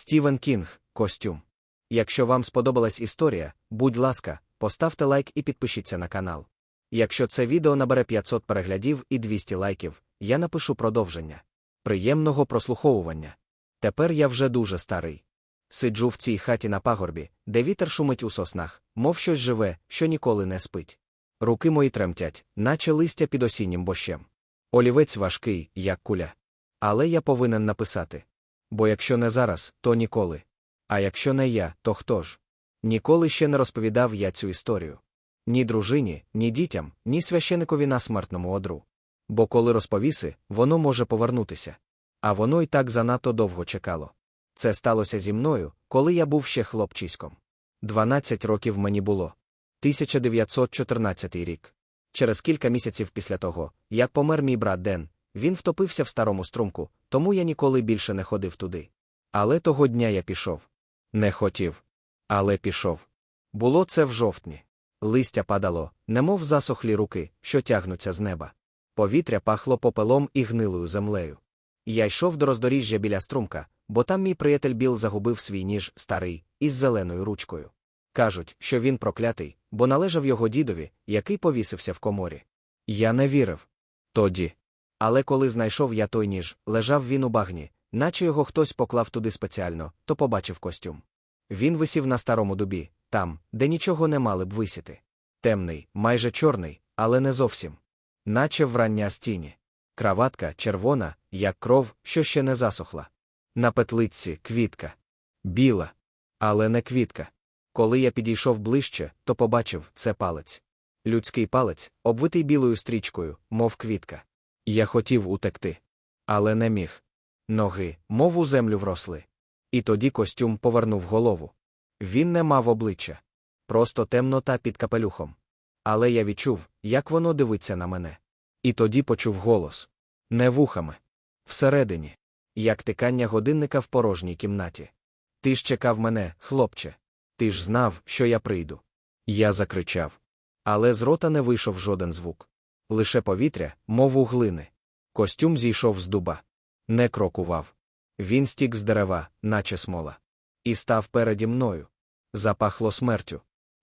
Стівен Кінг, костюм. Якщо вам сподобалась історія, будь ласка, поставте лайк і підпишіться на канал. Якщо це відео набере 500 переглядів і 200 лайків, я напишу продовження. Приємного прослуховування. Тепер я вже дуже старий. Сиджу в цій хаті на пагорбі, де вітер шумить у соснах, мов щось живе, що ніколи не спить. Руки мої тремтять, наче листя під осіннім бощем. Олівець важкий, як куля. Але я повинен написати. Бо якщо не зараз, то ніколи. А якщо не я, то хто ж? Ніколи ще не розповідав я цю історію. Ні дружині, ні дітям, ні священикові на смертному одру. Бо коли розповіси, воно може повернутися. А воно й так занадто довго чекало. Це сталося зі мною, коли я був ще хлопчиськом. Дванадцять років мені було. 1914 рік. Через кілька місяців після того, як помер мій брат Ден, він втопився в старому струмку, тому я ніколи більше не ходив туди. Але того дня я пішов. Не хотів. Але пішов. Було це в жовтні. Листя падало, немов засохлі руки, що тягнуться з неба. Повітря пахло попелом і гнилою землею. Я йшов до роздоріжжя біля струмка, бо там мій приятель Біл загубив свій ніж старий, із зеленою ручкою. Кажуть, що він проклятий, бо належав його дідові, який повісився в коморі. Я не вірив. Тоді. Але коли знайшов я той ніж, лежав він у багні, наче його хтось поклав туди спеціально, то побачив костюм. Він висів на старому дубі, там, де нічого не мали б висіти. Темний, майже чорний, але не зовсім. Наче врання стіні. Краватка червона, як кров, що ще не засохла. На петлиці квітка. Біла. Але не квітка. Коли я підійшов ближче, то побачив це палець. Людський палець, обвитий білою стрічкою, мов квітка. Я хотів утекти. Але не міг. Ноги, мов у землю вросли. І тоді костюм повернув голову. Він не мав обличчя. Просто темнота під капелюхом. Але я відчув, як воно дивиться на мене. І тоді почув голос. Не вухами. Всередині. Як тикання годинника в порожній кімнаті. Ти ж чекав мене, хлопче. Ти ж знав, що я прийду. Я закричав. Але з рота не вийшов жоден звук. Лише повітря, мов у глини. Костюм зійшов з дуба. Не крокував. Він стік з дерева, наче смола. І став переді мною. Запахло смертю.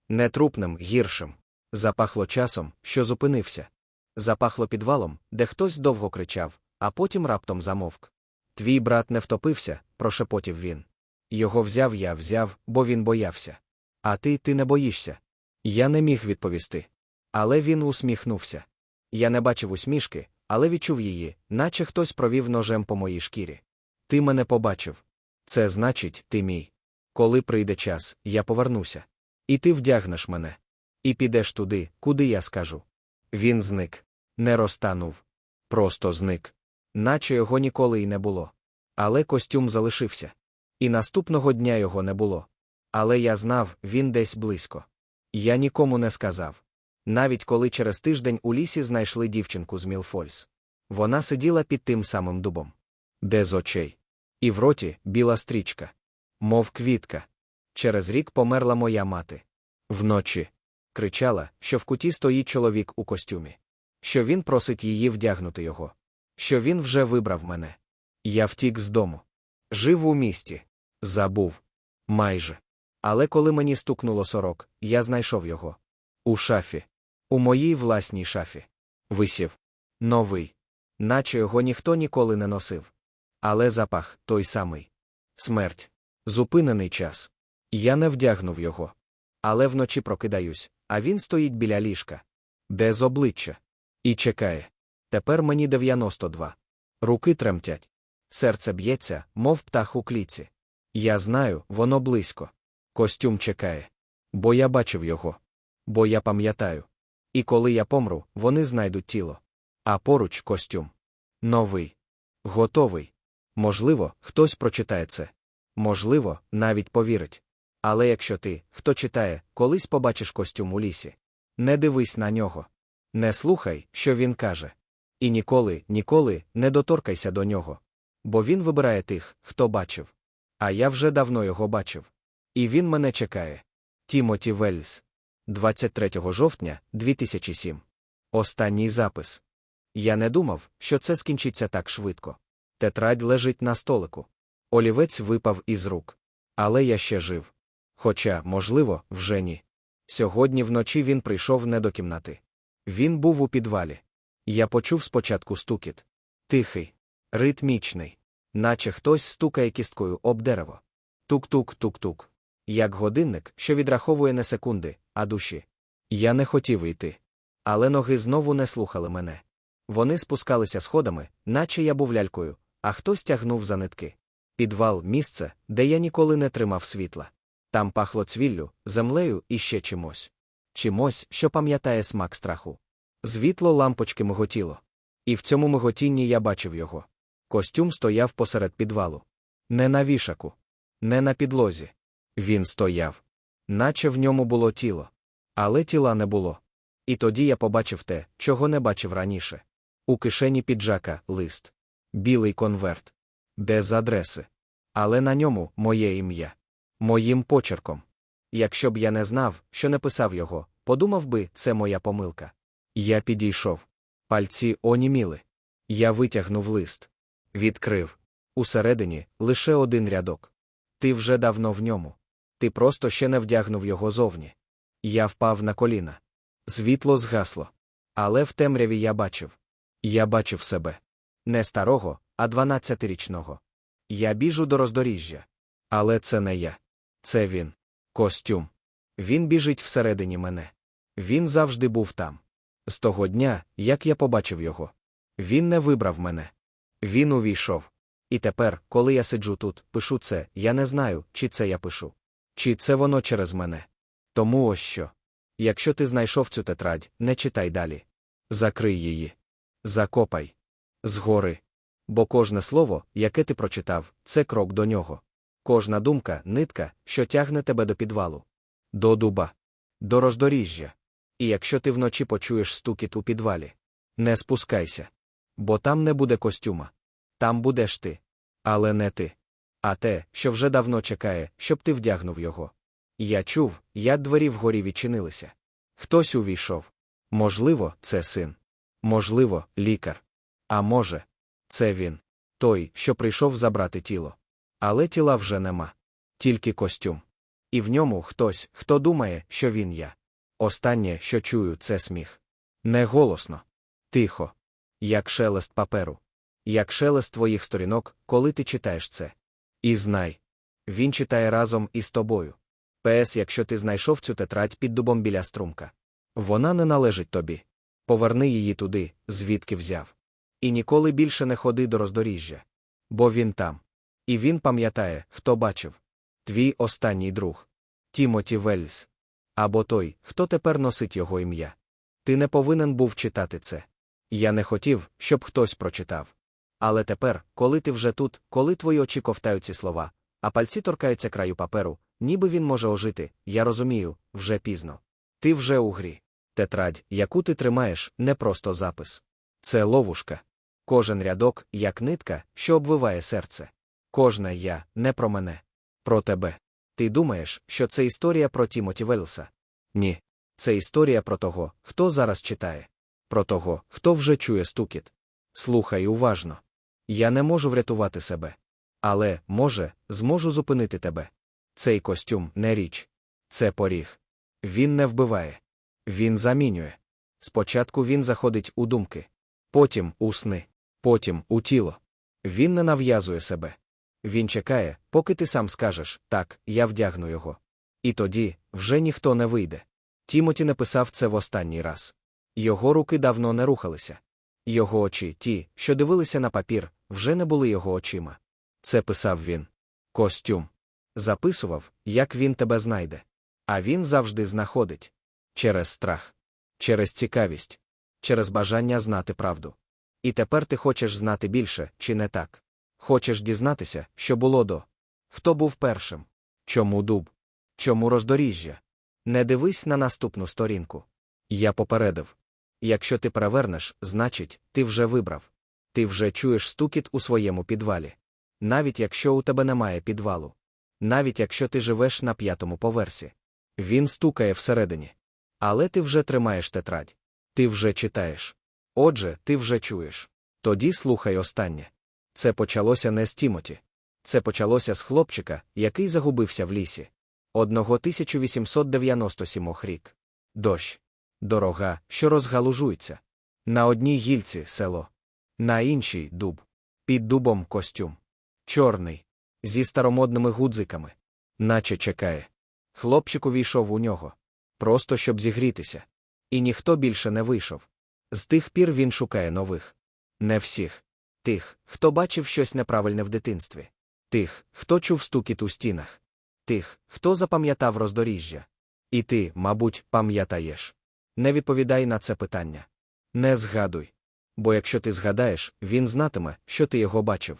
Не трупним, гіршим. Запахло часом, що зупинився. Запахло підвалом, де хтось довго кричав, а потім раптом замовк. Твій брат не втопився, прошепотів він. Його взяв я взяв, бо він боявся. А ти ти не боїшся. Я не міг відповісти. Але він усміхнувся. Я не бачив усмішки, але відчув її, наче хтось провів ножем по моїй шкірі. Ти мене побачив. Це значить, ти мій. Коли прийде час, я повернуся. І ти вдягнеш мене. І підеш туди, куди я скажу. Він зник. Не розтанув. Просто зник. Наче його ніколи й не було. Але костюм залишився. І наступного дня його не було. Але я знав, він десь близько. Я нікому не сказав. Навіть коли через тиждень у лісі знайшли дівчинку з Мілфольс. Вона сиділа під тим самим дубом. Де з очей. І в роті біла стрічка. Мов квітка. Через рік померла моя мати. Вночі. Кричала, що в куті стоїть чоловік у костюмі. Що він просить її вдягнути його. Що він вже вибрав мене. Я втік з дому. Жив у місті. Забув. Майже. Але коли мені стукнуло сорок, я знайшов його. У шафі. У моїй власній шафі. Висів. Новий. Наче його ніхто ніколи не носив. Але запах той самий. Смерть. Зупинений час. Я не вдягнув його. Але вночі прокидаюсь, а він стоїть біля ліжка. Без обличчя. І чекає. Тепер мені 92. Руки тремтять. Серце б'ється, мов птах у кліці. Я знаю, воно близько. Костюм чекає. Бо я бачив його. Бо я пам'ятаю. І коли я помру, вони знайдуть тіло. А поруч костюм. Новий. Готовий. Можливо, хтось прочитає це. Можливо, навіть повірить. Але якщо ти, хто читає, колись побачиш костюм у лісі, не дивись на нього. Не слухай, що він каже. І ніколи, ніколи не доторкайся до нього. Бо він вибирає тих, хто бачив. А я вже давно його бачив. І він мене чекає. Тімоті Вельс. 23 жовтня 2007. Останній запис. Я не думав, що це скінчиться так швидко. Тетрадь лежить на столику. Олівець випав із рук. Але я ще жив. Хоча, можливо, вже ні. Сьогодні вночі він прийшов не до кімнати. Він був у підвалі. Я почув спочатку стукіт. Тихий, ритмічний, наче хтось стукає кісткою об дерево. Тук-тук-тук-тук. Як годинник, що відраховує не секунди, а душі. Я не хотів йти. Але ноги знову не слухали мене. Вони спускалися сходами, наче я був лялькою, а хтось тягнув за нитки. Підвал місце, де я ніколи не тримав світла. Там пахло цвіллю, землею і ще чимось. Чимось, що пам'ятає смак страху. Звітло лампочки миготіло. І в цьому миготінні я бачив його. Костюм стояв посеред підвалу. Не на вішаку, не на підлозі. Він стояв. Наче в ньому було тіло. Але тіла не було. І тоді я побачив те, чого не бачив раніше. У кишені піджака лист. Білий конверт. Без адреси. Але на ньому моє ім'я. Моїм почерком. Якщо б я не знав, що не писав його, подумав би, це моя помилка. Я підійшов. Пальці оніміли. Я витягнув лист. Відкрив. Усередині лише один рядок. Ти вже давно в ньому. Ти просто ще не вдягнув його зовні. Я впав на коліна. Світло згасло. Але в темряві я бачив. Я бачив себе. Не старого, а дванадцятирічного. Я біжу до роздоріжжя. Але це не я. Це він. Костюм. Він біжить всередині мене. Він завжди був там. З того дня, як я побачив його. Він не вибрав мене. Він увійшов. І тепер, коли я сиджу тут, пишу це, я не знаю, чи це я пишу. Чи це воно через мене. Тому ось що. Якщо ти знайшов цю тетрадь, не читай далі. Закрий її. Закопай. Згори. Бо кожне слово, яке ти прочитав, це крок до нього. Кожна думка нитка, що тягне тебе до підвалу. До дуба. До роздоріжжя. І якщо ти вночі почуєш стукіт у підвалі, не спускайся. Бо там не буде костюма. Там будеш ти. Але не ти. А те, що вже давно чекає, щоб ти вдягнув його. Я чув, як двері вгорі відчинилися. Хтось увійшов. Можливо, це син. Можливо, лікар. А може, це він. Той, що прийшов забрати тіло. Але тіла вже нема. Тільки костюм. І в ньому хтось, хто думає, що він я. Останнє, що чую, це сміх. Не голосно. Тихо. Як шелест паперу. Як шелест твоїх сторінок, коли ти читаєш це. І знай. Він читає разом із тобою. ПС, якщо ти знайшов цю тетрадь під дубом біля струмка. Вона не належить тобі. Поверни її туди, звідки взяв. І ніколи більше не ходи до роздоріжжя. Бо він там. І він пам'ятає, хто бачив. Твій останній друг. Тімоті Вельс. Або той, хто тепер носить його ім'я. Ти не повинен був читати це. Я не хотів, щоб хтось прочитав. Але тепер, коли ти вже тут, коли твої очі ковтають ці слова, а пальці торкаються краю паперу, ніби він може ожити, я розумію, вже пізно. Ти вже у грі. Тетрадь, яку ти тримаєш, не просто запис. Це ловушка. Кожен рядок, як нитка, що обвиває серце. Кожне я, не про мене. Про тебе. Ти думаєш, що це історія про Тімоті Велса? Ні. Це історія про того, хто зараз читає. Про того, хто вже чує стукіт. Слухай уважно. Я не можу врятувати себе. Але, може, зможу зупинити тебе. Цей костюм не річ. Це поріг. Він не вбиває. Він замінює. Спочатку він заходить у думки, потім у сни, потім у тіло. Він не нав'язує себе. Він чекає, поки ти сам скажеш так, я вдягну його. І тоді вже ніхто не вийде. Тімоті написав це в останній раз. Його руки давно не рухалися. Його очі, ті, що дивилися на папір, вже не були його очима. Це писав він. Костюм. Записував, як він тебе знайде. А він завжди знаходить через страх, через цікавість, через бажання знати правду. І тепер ти хочеш знати більше, чи не так? Хочеш дізнатися, що було до? Хто був першим? Чому дуб? Чому роздоріжжя? Не дивись на наступну сторінку. Я попередив. Якщо ти перевернеш, значить, ти вже вибрав. Ти вже чуєш стукіт у своєму підвалі. Навіть якщо у тебе немає підвалу. Навіть якщо ти живеш на п'ятому поверсі. Він стукає всередині. Але ти вже тримаєш тетрадь. Ти вже читаєш. Отже, ти вже чуєш. Тоді слухай останнє. Це почалося не з Тімоті. Це почалося з хлопчика, який загубився в лісі. Одного 1897 рік. Дощ. Дорога, що розгалужується. На одній гільці село, на іншій дуб. Під дубом костюм. Чорний. Зі старомодними гудзиками. Наче чекає. Хлопчик увійшов у нього. Просто щоб зігрітися. І ніхто більше не вийшов. З тих пір він шукає нових. Не всіх. Тих, хто бачив щось неправильне в дитинстві. Тих, хто чув стукіт у стінах. Тих, хто запам'ятав роздоріжжя. І ти, мабуть, пам'ятаєш. Не відповідай на це питання. Не згадуй. Бо якщо ти згадаєш, він знатиме, що ти його бачив.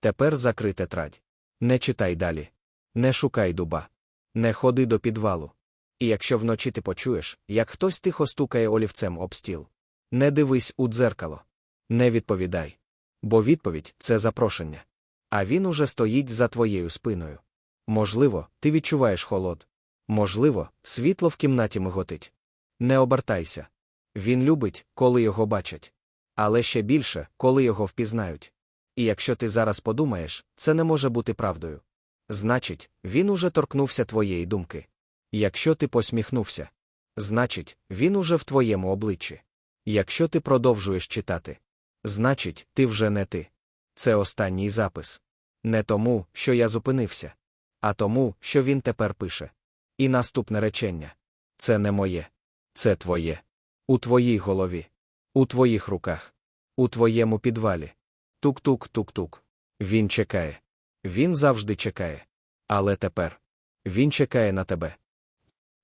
Тепер закрий тетрадь. Не читай далі. Не шукай дуба. Не ходи до підвалу. І якщо вночі ти почуєш, як хтось тихо стукає олівцем об стіл. Не дивись у дзеркало. Не відповідай. Бо відповідь це запрошення. А він уже стоїть за твоєю спиною. Можливо, ти відчуваєш холод. Можливо, світло в кімнаті миготить. Не обертайся. Він любить, коли його бачать. Але ще більше, коли його впізнають. І якщо ти зараз подумаєш, це не може бути правдою. Значить, він уже торкнувся твоєї думки. Якщо ти посміхнувся, значить, він уже в твоєму обличчі. Якщо ти продовжуєш читати, значить, ти вже не ти. Це останній запис. Не тому, що я зупинився, а тому, що він тепер пише. І наступне речення це не моє, це твоє. У твоїй голові, у твоїх руках, у твоєму підвалі. Тук-тук-тук-тук. Він чекає. Він завжди чекає. Але тепер він чекає на тебе.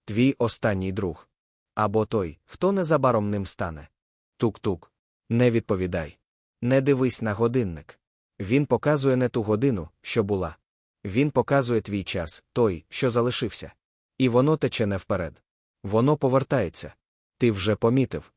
Твій останній друг. Або той, хто незабаром ним стане. Тук-тук. Не відповідай. Не дивись на годинник. Він показує не ту годину, що була. Він показує твій час, той, що залишився. І воно тече не вперед. Воно повертається. Ти вже помітив.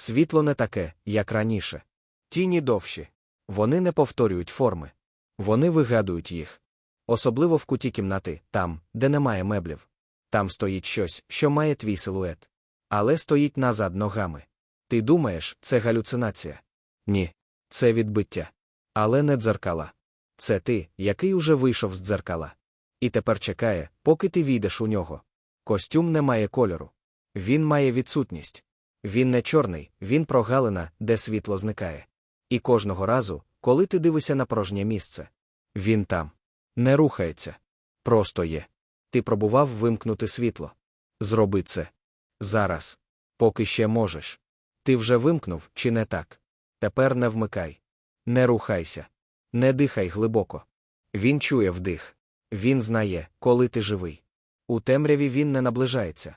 Світло не таке, як раніше. Тіні довші. Вони не повторюють форми. Вони вигадують їх. Особливо в куті кімнати, там, де немає меблів. Там стоїть щось, що має твій силует. Але стоїть назад ногами. Ти думаєш, це галюцинація? Ні. Це відбиття. Але не дзеркала. Це ти, який уже вийшов з дзеркала. І тепер чекає, поки ти війдеш у нього. Костюм не має кольору. Він має відсутність. Він не чорний, він прогалина, де світло зникає. І кожного разу, коли ти дивишся на порожнє місце, він там не рухається. Просто є. Ти пробував вимкнути світло. Зроби це. Зараз. Поки ще можеш. Ти вже вимкнув, чи не так? Тепер не вмикай. Не рухайся. Не дихай глибоко. Він чує вдих. Він знає, коли ти живий. У темряві він не наближається.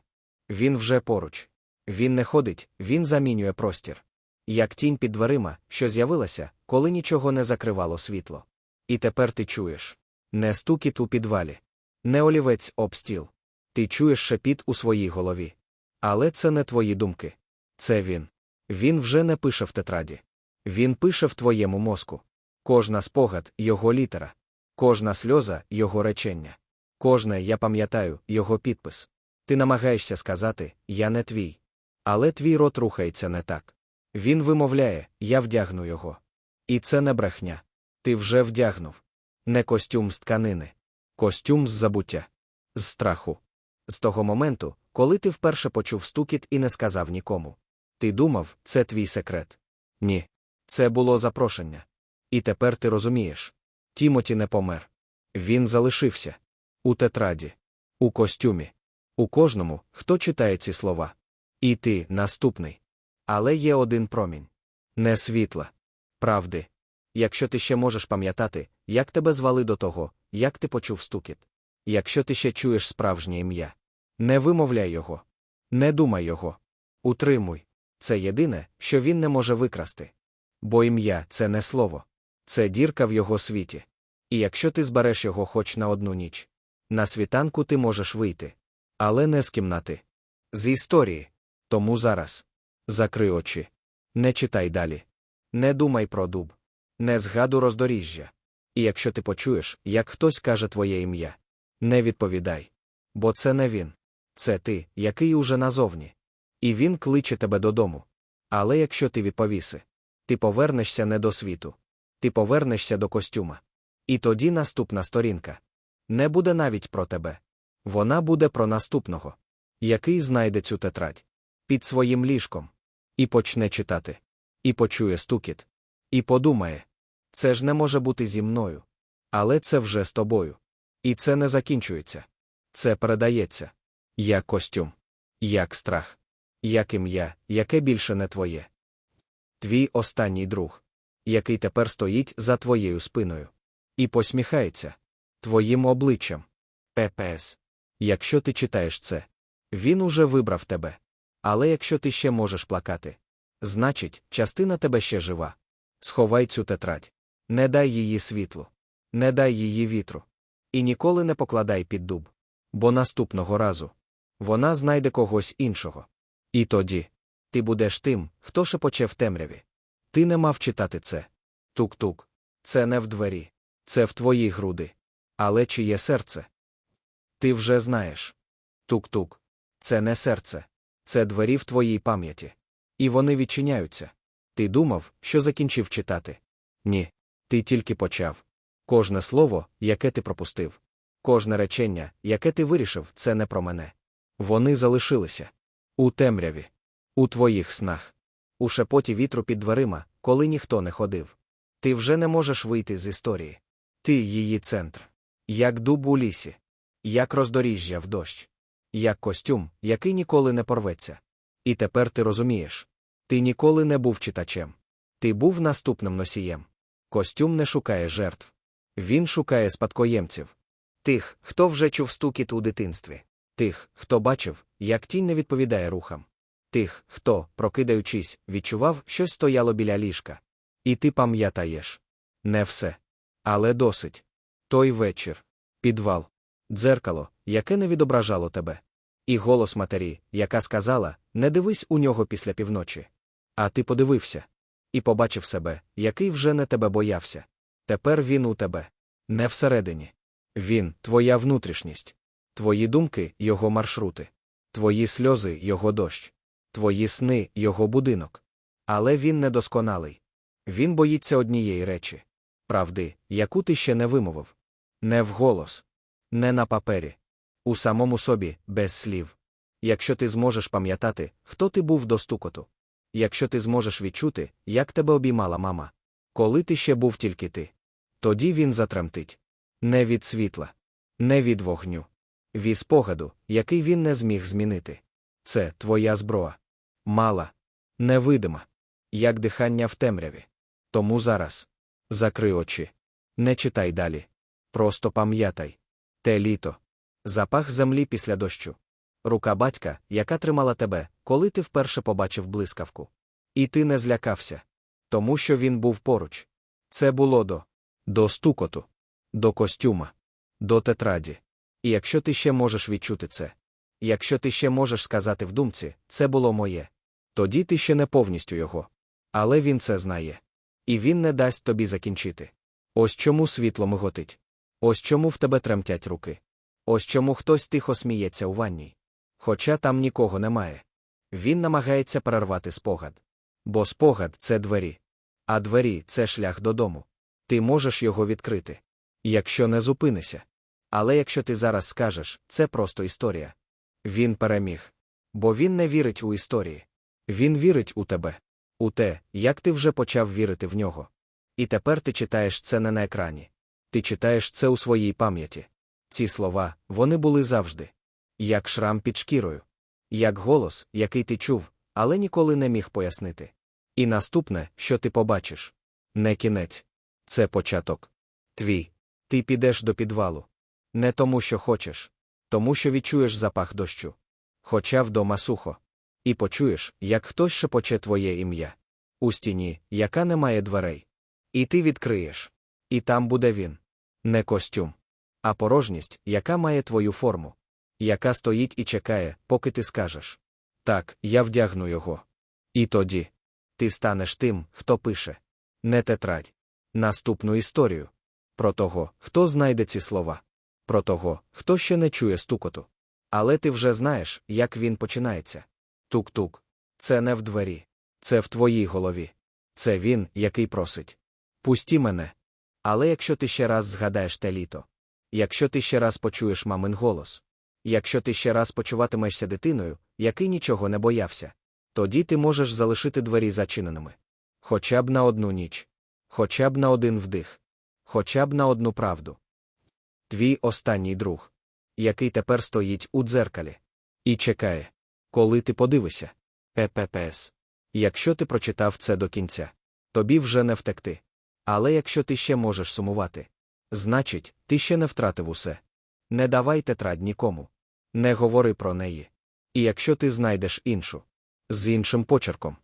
Він вже поруч. Він не ходить, він замінює простір. Як тінь під дверима, що з'явилася, коли нічого не закривало світло. І тепер ти чуєш не стукіт у підвалі, не олівець об стіл. Ти чуєш шепіт у своїй голові. Але це не твої думки. Це він. Він вже не пише в тетраді. Він пише в твоєму мозку. Кожна спогад його літера, кожна сльоза його речення. Кожне, я пам'ятаю, його підпис. Ти намагаєшся сказати Я не твій. Але твій рот рухається не так. Він вимовляє Я вдягну його. І це не брехня. Ти вже вдягнув. Не костюм з тканини, костюм з забуття, з страху. З того моменту, коли ти вперше почув стукіт і не сказав нікому. Ти думав, це твій секрет. Ні. Це було запрошення. І тепер ти розумієш. Тімоті не помер. Він залишився. У тетраді, у костюмі, у кожному, хто читає ці слова. І ти наступний. Але є один промінь. Не світла. Правди. Якщо ти ще можеш пам'ятати, як тебе звали до того, як ти почув стукіт. Якщо ти ще чуєш справжнє ім'я. Не вимовляй його. Не думай його. Утримуй. Це єдине, що він не може викрасти. Бо ім'я це не слово. Це дірка в його світі. І якщо ти збереш його хоч на одну ніч, на світанку ти можеш вийти. Але не з кімнати. З історії. Тому зараз. Закри очі. Не читай далі. Не думай про дуб. Не згаду роздоріжжя. І якщо ти почуєш, як хтось каже твоє ім'я, не відповідай. Бо це не він. Це ти, який уже назовні. І він кличе тебе додому. Але якщо ти відповіси, ти повернешся не до світу. Ти повернешся до костюма. І тоді наступна сторінка. Не буде навіть про тебе. Вона буде про наступного, який знайде цю тетрадь під своїм ліжком, і почне читати, і почує стукіт, і подумає це ж не може бути зі мною. Але це вже з тобою. І це не закінчується. Це передається як костюм, як страх, як ім'я, яке більше не твоє. Твій останній друг, який тепер стоїть за твоєю спиною, і посміхається твоїм обличчям. ППС. Якщо ти читаєш це, він уже вибрав тебе. Але якщо ти ще можеш плакати, значить, частина тебе ще жива. Сховай цю тетрадь. Не дай її світлу, не дай її вітру. І ніколи не покладай під дуб. Бо наступного разу вона знайде когось іншого. І тоді ти будеш тим, хто шепоче в темряві. Ти не мав читати це. Тук-тук. Це не в двері, це в твої груди. Але чиє серце? Ти вже знаєш. Тук-тук. Це не серце, це двері в твоїй пам'яті. І вони відчиняються. Ти думав, що закінчив читати? Ні. Ти тільки почав. Кожне слово, яке ти пропустив, кожне речення, яке ти вирішив, це не про мене. Вони залишилися у темряві, у твоїх снах, у шепоті вітру під дверима, коли ніхто не ходив. Ти вже не можеш вийти з історії. Ти її центр. Як дуб у лісі, як роздоріжжя в дощ, як костюм, який ніколи не порветься. І тепер ти розумієш ти ніколи не був читачем. Ти був наступним носієм. Костюм не шукає жертв. Він шукає спадкоємців. Тих, хто вже чув стукіт у дитинстві, тих, хто бачив, як тінь не відповідає рухам, тих, хто, прокидаючись, відчував, щось стояло біля ліжка. І ти пам'ятаєш не все. Але досить. Той вечір, підвал, дзеркало, яке не відображало тебе. І голос матері, яка сказала не дивись у нього після півночі. А ти подивився і побачив себе, який вже не тебе боявся. Тепер він у тебе. Не всередині. Він, твоя внутрішність, твої думки, його маршрути, твої сльози, його дощ, твої сни, його будинок. Але він недосконалий. Він боїться однієї речі правди, яку ти ще не вимовив. Не вголос, не на папері, у самому собі, без слів. Якщо ти зможеш пам'ятати, хто ти був до стукоту, якщо ти зможеш відчути, як тебе обіймала мама. Коли ти ще був тільки ти. Тоді він затремтить. Не від світла, не від вогню. Від спогаду, який він не зміг змінити. Це твоя зброя. Мала, невидима, як дихання в темряві. Тому зараз закри очі. Не читай далі. Просто пам'ятай. Те літо. Запах землі після дощу рука батька, яка тримала тебе, коли ти вперше побачив блискавку. І ти не злякався. Тому що він був поруч. Це було до до стукоту, до костюма, до тетраді. І якщо ти ще можеш відчути це, якщо ти ще можеш сказати в думці, це було моє, тоді ти ще не повністю його. Але він це знає. І він не дасть тобі закінчити. Ось чому світло миготить. Ось чому в тебе тремтять руки. Ось чому хтось тихо сміється у ванній хоча там нікого немає. Він намагається перервати спогад. Бо спогад це двері. А двері це шлях додому. Ти можеш його відкрити. Якщо не зупинися. Але якщо ти зараз скажеш, це просто історія. Він переміг. Бо він не вірить у історії. Він вірить у тебе, у те, як ти вже почав вірити в нього. І тепер ти читаєш це не на екрані. Ти читаєш це у своїй пам'яті. Ці слова, вони були завжди як шрам під шкірою, як голос, який ти чув, але ніколи не міг пояснити. І наступне, що ти побачиш не кінець, це початок. Твій. Ти підеш до підвалу. Не тому, що хочеш, тому що відчуєш запах дощу. Хоча вдома сухо. І почуєш, як хтось шепоче твоє ім'я. У стіні, яка не має дверей. І ти відкриєш. І там буде він. Не костюм, а порожність, яка має твою форму яка стоїть і чекає, поки ти скажеш так, я вдягну його. І тоді ти станеш тим, хто пише не тетрадь, наступну історію про того, хто знайде ці слова, про того, хто ще не чує стукоту. Але ти вже знаєш, як він починається. Тук-тук. Це не в двері, це в твоїй голові. Це він, який просить. Пусті мене. Але якщо ти ще раз згадаєш те літо, якщо ти ще раз почуєш мамин голос, якщо ти ще раз почуватимешся дитиною, який нічого не боявся, тоді ти можеш залишити двері зачиненими. Хоча б на одну ніч, хоча б на один вдих, хоча б на одну правду. Твій останній друг, який тепер стоїть у дзеркалі, і чекає, коли ти подивишся. ПППС. Якщо ти прочитав це до кінця, тобі вже не втекти. Але якщо ти ще можеш сумувати, значить, ти ще не втратив усе. Не давай тетрад нікому. Не говори про неї. І якщо ти знайдеш іншу, з іншим почерком,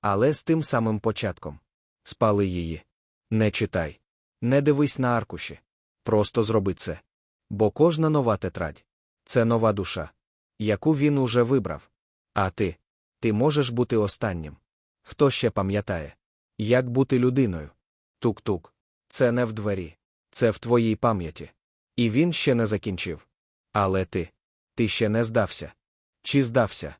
але з тим самим початком, спали її. Не читай. Не дивись на аркуші. Просто зроби це. Бо кожна нова тетрадь це нова душа, яку він уже вибрав. А ти? Ти можеш бути останнім. Хто ще пам'ятає, як бути людиною? Тук-тук. Це не в двері, це в твоїй пам'яті. І він ще не закінчив. Але ти. Ти ще не здався. Чи здався?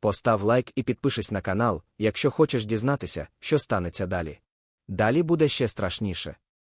Постав лайк і підпишись на канал, якщо хочеш дізнатися, що станеться далі. Далі буде ще страшніше.